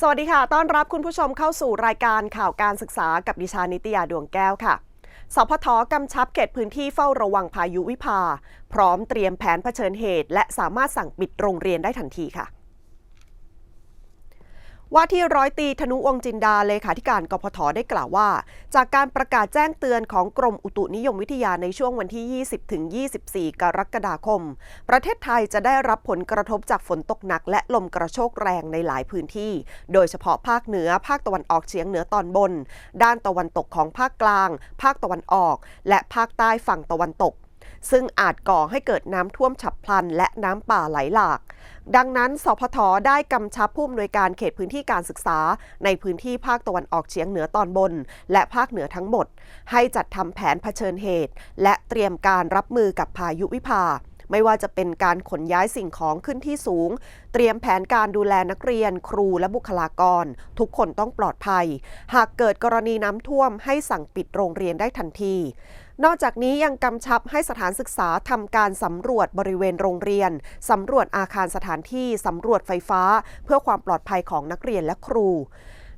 สวัสดีค่ะ ต้อนรับคุณผู้ชมเข้าสู่รายการข่าวการศึกษากับดิชานิตยาดวงแก้วค่ะ สพทกำชับเขตพื้นที่เฝ้าระวังพายุวิภา พร้อมเตรียมแผนเผชิญเหตุ และสามารถสั่งปิดโรงเรียนได้ทันทีค่ะ ว่าที่ร้อยตีธนุวงศ์จินดาเลขาธิการกพทได้กล่าวว่า จากการประกาศแจ้งเตือนของกรมอุตุนิยมวิทยาในช่วงวันที่ 20ถึง24 กรกฎาคม ประเทศไทยจะได้รับผลกระทบจากฝนตกหนัก และลมกระโชกแรงในหลายพื้นที่ โดยเฉพาะภาคเหนือ ภาคตะวันออกเฉียงเหนือตอนบน ด้านตะวันตกของภาคกลาง ภาคตะวันออก และภาคใต้ฝั่งตะวันตก ซึ่งอาจก่อให้เกิดน้ำท่วมฉับพลัน และน้ำป่าไหลหลาก ดังนั้น สพทได้กำชับผู้อำนวยการเขตพื้นที่การศึกษา ในพื้นที่ภาคตะวันออกเฉียงเหนือตอนบน และภาคเหนือทั้งหมด ให้จัดทำแผนเผชิญเหตุ และเตรียมการรับมือกับพายุวิภา ไม่ว่าจะเป็นการขนย้ายสิ่งของขึ้นที่สูง เตรียมแผนการดูแลนักเรียน ครูและบุคลากร ทุกคนต้องปลอดภัย หากเกิดกรณีน้ำท่วมให้สั่งปิดโรงเรียนได้ทันทีนอกจากนี้ยังกำชับให้สถานศึกษาทำการสำรวจบริเวณโรงเรียน สำรวจอาคารสถานที่ สำรวจไฟฟ้า เพื่อความปลอดภัยของนักเรียนและครู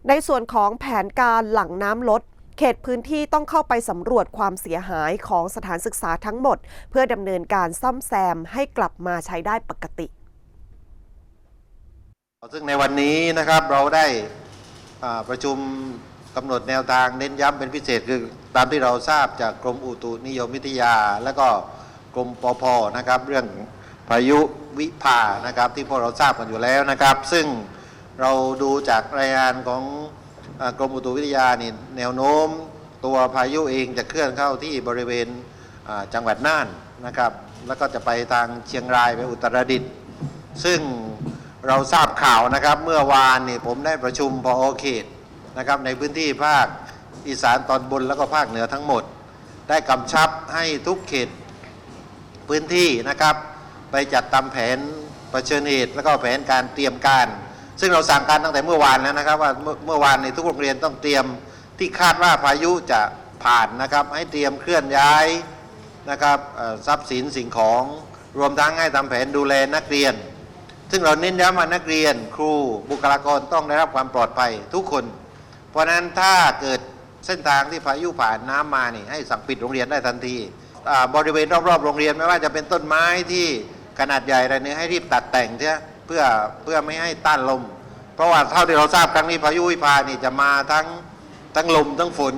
ในส่วนของแผนการหลังน้ำลด เขตพื้นที่ต้องเข้าไปสำรวจความเสียหายของสถานศึกษาทั้งหมด เพื่อดำเนินการซ่อมแซมให้กลับมาใช้ได้ปกติ ซึ่งในวันนี้นะครับเราได้ประชุมกำหนดแนวทางเน้นย้ำเป็นพิเศษคือตามที่เราทราบจากกรมอุตุนิยมวิทยา และก็กรมปพนะครับเรื่องพายุวิภานะครับที่พวกเราทราบกันอยู่แล้วนะครับ ซึ่งเราดูจากรายงานของ กรมอุตุวิทยานี่แนวโน้มตัวพายุเองจะเคลื่อนเข้าที่บริเวณจังหวัดน่านนะครับ แล้วก็จะไปทางเชียงรายไปอุตรดิตถ์ซึ่งเราทราบข่าวนะครับ เมื่อวานนี่ผมได้ประชุมพอเขตนะครับในพื้นที่ภาคอีสานตอนบนแล้วก็ภาคเหนือทั้งหมด ได้กำชับให้ทุกเขตพื้นที่นะครับ ไปจัดตามแผนประชิญเหตุ แล้วก็แผนการเตรียมการ ซึ่งเราสั่งการตั้งแต่เมื่อวานแล้วนะครับ ว่าเมื่อวานในทุกโรงเรียนต้องเตรียมที่คาดว่าพายุจะผ่านนะครับ ให้เตรียมเคลื่อนย้ายนะครับทรัพย์สินสิ่งของรวมทั้งให้ทำแผนดูแลนักเรียน ซึ่งเราเน้นย้ำว่านักเรียน ครูบุคลากรต้องได้รับความปลอดภัยทุกคน เพราะฉะนั้นถ้าเกิดเส้นทางที่พายุผ่านน้ำมานี่ให้สั่งปิดโรงเรียนได้ทันทีบริเวณรอบๆโรงเรียนไม่ว่าจะเป็นต้นไม้ที่ขนาดใหญ่อะไรนี้ให้รีบตัดแต่งเสีย เพื่อเพื่อไม่ให้ต้านลม เพราะว่าเท่าที่เราทราบครั้งนี้พายุวิภานี่จะมาทั้งทั้งลมทั้งฝน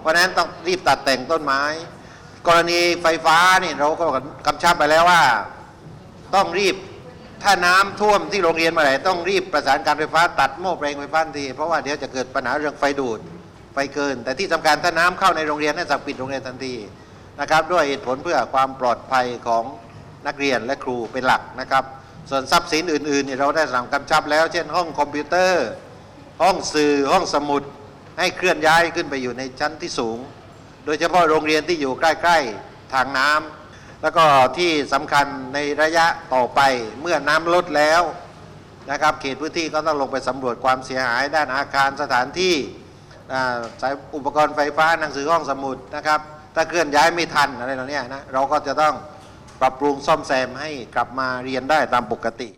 เพราะฉะนั้นต้องรีบตัดแต่งต้นไม้ กรณีไฟฟ้านี่เราก็กำชับไปแล้วว่า ต้องรีบถ้าน้ำท่วมที่โรงเรียนมื่อไหร่ต้องรีบประสานการไฟฟ้าตัดโม่แปลงไฟฟ้าทันทีเพราะว่าเดี๋ยวจะเกิดปัญหาเรื่องไฟดูดไฟเกิน แต่ที่สำคัญถ้าน้ำเข้าในโรงเรียนให้สั่งปิดโรงเรียนทันทีนะครับ ด้วยเหตุผลเพื่อความปลอดภัยของนักเรียนและครูเป็นหลักนะครับ ส่วนทรัพย์สินอื่นๆนี่เราได้สั่งกำชับแล้ว เช่นห้องคอมพิวเตอร์ ห้องสื่อห้องสมุดให้เคลื่อนย้ายขึ้นไปอยู่ในชั้นที่สูง โดยเฉพาะโรงเรียนที่อยู่ใกล้ๆทางน้ำแล้วก็ที่สำคัญในระยะต่อไปเมื่อน้ำลดแล้วนะครับเขตพื้นที่ก็ต้องลงไปสำรวจความเสียหายด้านอาคารสถานที่สายอุปกรณ์ไฟฟ้าหนังสือห้องสมุดนะครับถ้าเคลื่อนย้ายไม่ทันอะไรเหล่านี้นะเราก็จะต้อง ปรับปรุงซ่อมแซมให้กลับมาเรียนได้ตามปกติ